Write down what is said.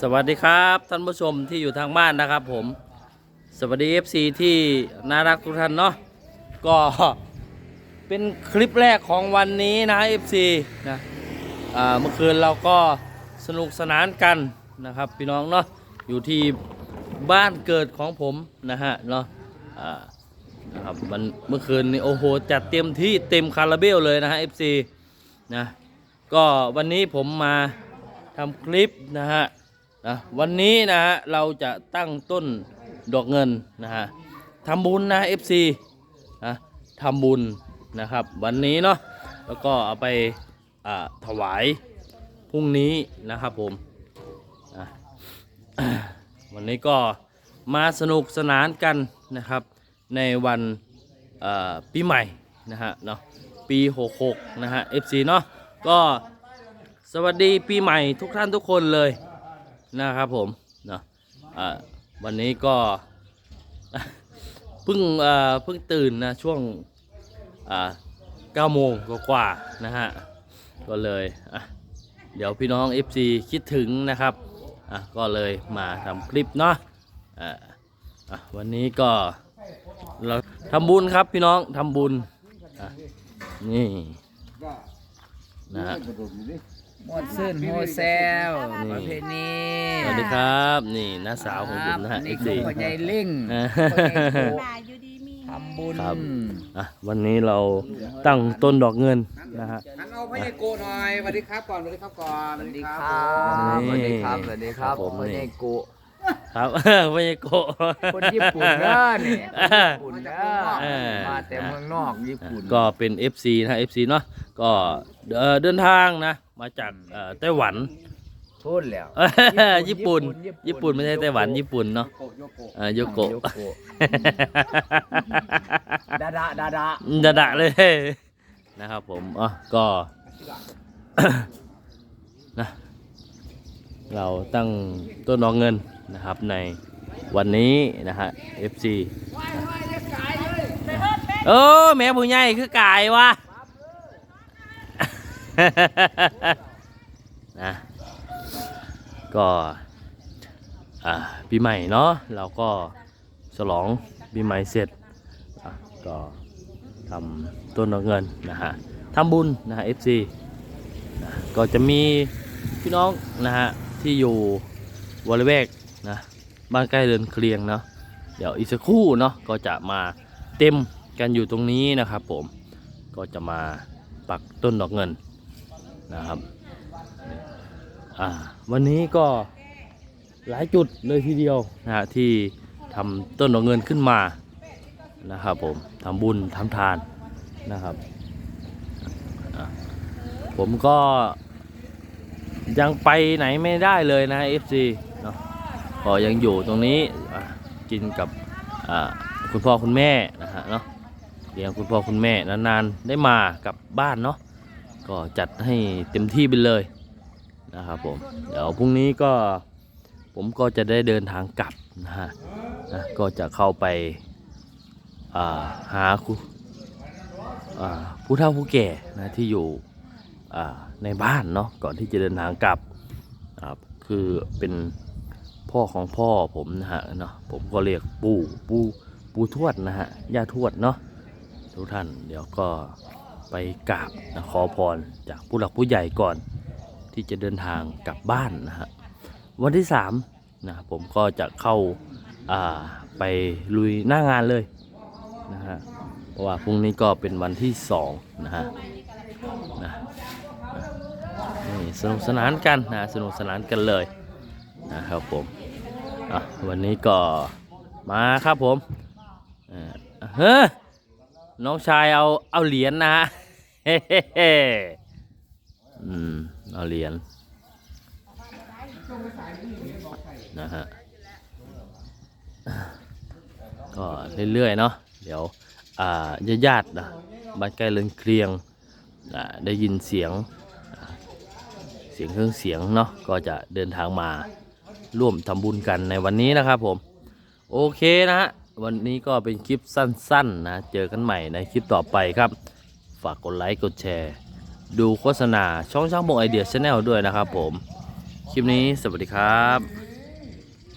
สวัสดีครับท่านผู้ชมที่อยู่ทางบ้านนะครับผม สวัสดี FC ที่น่ารักทุกท่านเนาะก็เป็นคลิปแรกของวันนี้นะ FC นะอ่าเมื่อคืนเราก็สนุกสนานกันนะครับพี่น้องเนาะอยู่ที่บ้านเกิดของผมนะฮะเนาะอ่านะครับมันเมื่อคืนนี้โอ้โหจัดเต็มที่เต็มคาราเบลเลยนะฮะ FC นะก็วันนี้ผมมา ทำคลิปนะฮะนะวันนี้นะฮะเราจะตั้งต้นดอกเงินนะฮะทำบุญนะ FC นะทำบุญนะครับ วันนี้เนาะแล้วก็เอาไปาถวายพรุ่งนี้นะครับผมนะวันนี้ก็มาสนุกสนานกันนะครับในวันปีใหม่นะฮะเนาะปี 66 นะฮะ FC เนาะก็ สวัสดีปีใหม่ทุกท่านทุกคนเลยนะครับผมเนาะวันนี้ก็เพิ่งเพิ่งตื่นนะช่วงอ่าโมงกว่าๆนะฮะก็เลยเดี๋ยวพี่น้อง FC คิดถึงนะครับก็เลยมาทำคลิปเนาะะะวันนี้ก็เราทำบุญครับพี่น้องทำบุญนี่นะฮะ หมดซื่นโฮเซลประเพณีสวัสดีครับ นี่น้าสาวของผมนะฮะนี่ FC คือพ่อใหญ่ลิงอ่าพ่อใหญ่โกตายอยู่ดีมีทำบุญครับอะวันนี้เราตั้งต้นดอกเงินนะฮะ หันเอาพระเอกโกหน่อยสวัสดีครับก่อนสวัสดีครับก่อนสวัสดีครับ สวัสดีครับ สวัสดีครับผมพ่อใหญ่โก ครับไม่ใช่โกะคนญี่ปุ่นเด้อนี่คนญี่ปุ่นเด้อเออมาแต่เมืองนอกญี่ปุ่นก็เป็น FC นะ FC เนาะก็เอ่อเดินทางนะ มาจากเอ่อไต้หวันพูดแล้ว ญี่ปุ่น ญี่ปุ่นไม่ใช่ไต้หวันญี่ปุ่นเนาะโกโยโกอ่าโยโกะโยโกะ ดาดาดาดาดะดะเลย นะครับผมอะก็ นะเราตั้งต้นดอกเงิน นะครับในวันนี้นะฮะ FC โอ้แม่ผู้ใหญ่คือกายวะนะก็ปีใหม่เนาะเราก็ฉลองปีใหม่เสร็จก็ทำต้นดอกเงินนะฮะทำบุญนะฮะ FC ก็จะมีพี่น้องนะฮะที่อยู่วอลเวก นะบ้านใกล้เรือนเคลียงเนาะเดี๋ยวอีกสักครู่เนาะก็จะมาเต็มกันอยู่ตรงนี้นะครับผมก็จะมาปักต้นดอกเงินนะครับอ่าวันนี้ก็หลายจุดเลยทีเดียวนะฮะที่ทำต้นดอกเงินขึ้นมานะครับผมทำบุญทำทานนะครับ ผมก็ยังไปไหนไม่ได้เลยนะ FC เนาะก็ยังอยู่ตรงนี้กินกับคุณพ่อคุณแม่นะฮะเนาะเลี้ยงคุณพ่อคุณแม่นานๆได้มากับบ้านเนาะก็จัดให้เต็มที่ไปเลยนะครับผมเดี๋ยวพรุ่งนี้ก็ผมก็จะได้เดินทางกลับนะฮะนะก็จะเข้าไปาหาคุณอ่าผู้เฒ่าผู้แก่นะที่อยู่ในบ้านเนาะก่อนที่จะเดินทางกลับครับคือเป็น พ่อของพ่อผมนะฮะเนาะผมก็เรียกปู่ปู่ปู่ทวดนะฮะย่าทวดเนาะทุกท่านเดี๋ยวก็ไปกราบนะขอพรจากผู้หลักผู้ใหญ่ก่อน ที่จะเดินทางกลับบ้านนะฮะวันที่สามนะผมก็จะเข้าอ่าไปลุยหน้างานเลยนะฮะเพราะว่าพรุ่งนี้ก็เป็นวันที่สองนะฮะนะนี่สนุกสนานกันนะสนุกสนานกันเลย นะครับผมอะวันนี้ก็มาครับผมเอ่อเฮ้อน้องชายเอาเอาเหรียญนะฮะเฮ้เฮ้อืมเอาเหรียญนะฮะก็เรื่อยๆเนาะเดี๋ยวอ่าญาติๆนะบ้านใกล้เรือนเคลียงอ่าได้ยินเสียงเสียงเครื่องเสียงเนาะก็จะเดินทางมา ร่วมทำบุญกันในวันนี้นะครับผมโอเคนะฮะวันนี้ก็เป็นคลิปสั้นๆนะเจอกันใหม่ในคลิปต่อไปครับ ฝากกดไลค์กดแชร์ ดูโฆษณาช่องช่างบงไอเดียชาแนลด้วยนะครับผม คลิปนี้สวัสดีครับ